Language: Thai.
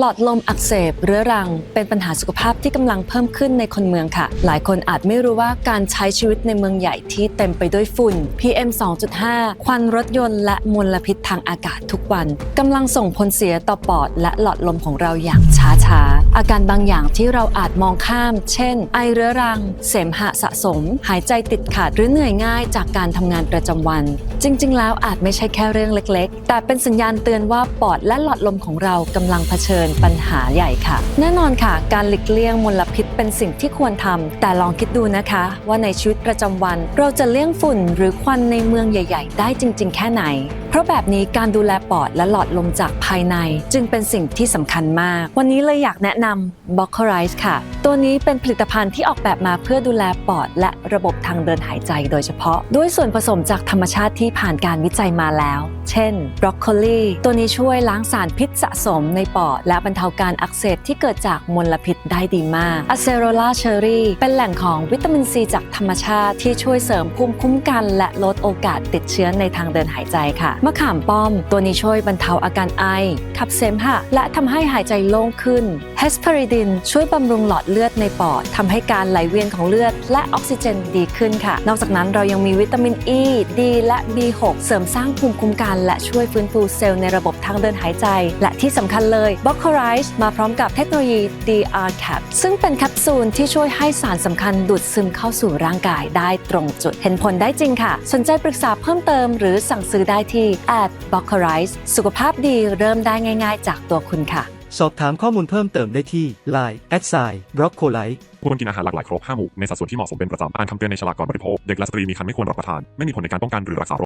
หลอดลมอักเสบเรื้อรัง เป็นปัญหาสุขภาพที่กำลังเพิ่มขึ้นในคนเมืองค่ะ หลายคนอาจไม่รู้ว่าการใช้ชีวิตในเมืองใหญ่ที่เต็มไปด้วยฝุ่น PM 2.5 ควันรถยนต์และมลพิษทางอากาศทุกวันกำลังส่งผลเสียต่อปอดและหลอดลมของเราอย่างช้าๆอาการบางอย่างที่เราอาจมองข้าม เช่น ไอเรื้อรัง เสมหะสะสม หายใจติดขัดหรือเหนื่อยง่ายจากการทำงานประจำวัน จริง ๆ แล้วอาจไม่ใช่แค่เรื่องเล็ก ๆ แต่เป็นสัญญาณเตือนว่าปอดและหลอดลมของเรากำลังเผชิญปัญหาใหญ่ค่ะ แน่นอนค่ะ การหลีกเลี่ยงมลพิษเป็นสิ่งที่ควรทำแต่ลองคิดดูนะคะ ว่าในชีวิตประจำวัน เราจะเลี่ยงฝุ่นหรือควันในเมืองใหญ่ ๆ ได้จริง ๆ แค่ไหน เพราะแบบนี้การดูแลปอดและหลอดลมจากภายใน จึงเป็นสิ่งที่สำคัญมาก วันนี้เลยอยากแนะนำ b o c k e r i z e ค่ะ ตัวนี้เป็นผลิตภัณฑ์ที่ออกแบบมาเพื่อดูแลปอด และระบบทางเดินหายใจโดยเฉพาะ ด้วยส่วนผสมจากธรรมชาติที่ผ่านการวิจัยมาแล้ว เช่นบรอกโคลีตัวนี้ช่วยล้างสารพิษสะสมในปอด และบรรเทาการอักเสบที่เกิดจากมลพิษได้ดีมากอะเซโรลาเชอรี่เป็นแหล่งของวิตามินซีจากธรรมชาติที่ช่วยเสริมภูมิคุ้มกัน และลดโอกาสติดเชื้อในทางเดินหายใจค่ะมะขามป้อม ตัวนี้ช่วยบรรเทาอาการไอ ขับเสมหะ และทำให้หายใจโล่งขึ้นเฮสเพริดินช่วยบำรุงหลอดเลือดในปอดทำให้การไหลเวียนของเลือด และออกซิเจนดีขึ้นค่ะ นอกจากนั้นเรายังมีวิตามินอ e, ีดีและ B6 เสริมสร้างภูมิคุ้มกันและช่วยฟื้นฟูเซลล์ในระบบทางเดินหายใจ และที่สำคัญเลย b o c k e r i z e มาพร้อมกับเทคโนโลยี DR Cap ซึ่งเป็นแคปซูลที่ช่วยให้สารสำคัญดูดซึมเข้าสู่ร่างกายได้ตรงจุด เห็นผลได้จริงค่ะ สนใจปรึกษาเพิ่มเติมหรือสั่งซื้อได้ที่ at b o c k e r i z e สุขภาพดีเริ่มได้ง่ายๆ จากตัวคุณค่ะ สอบถามข้อมูลเพิ่มเติมได้ที่ Line แอดไซบล็อกโคไลควรกินอาหารหลากหลายครบ5หมู่ในสัดส่วนที่เหมาะสมเป็นประจำอ่านคำเตือนในฉลากก่อนบริโภค เด็กและสตรีมีครรภ์ไม่ควรรับประทาน ไม่มีผลในการป้องกันหรือรักษาโรค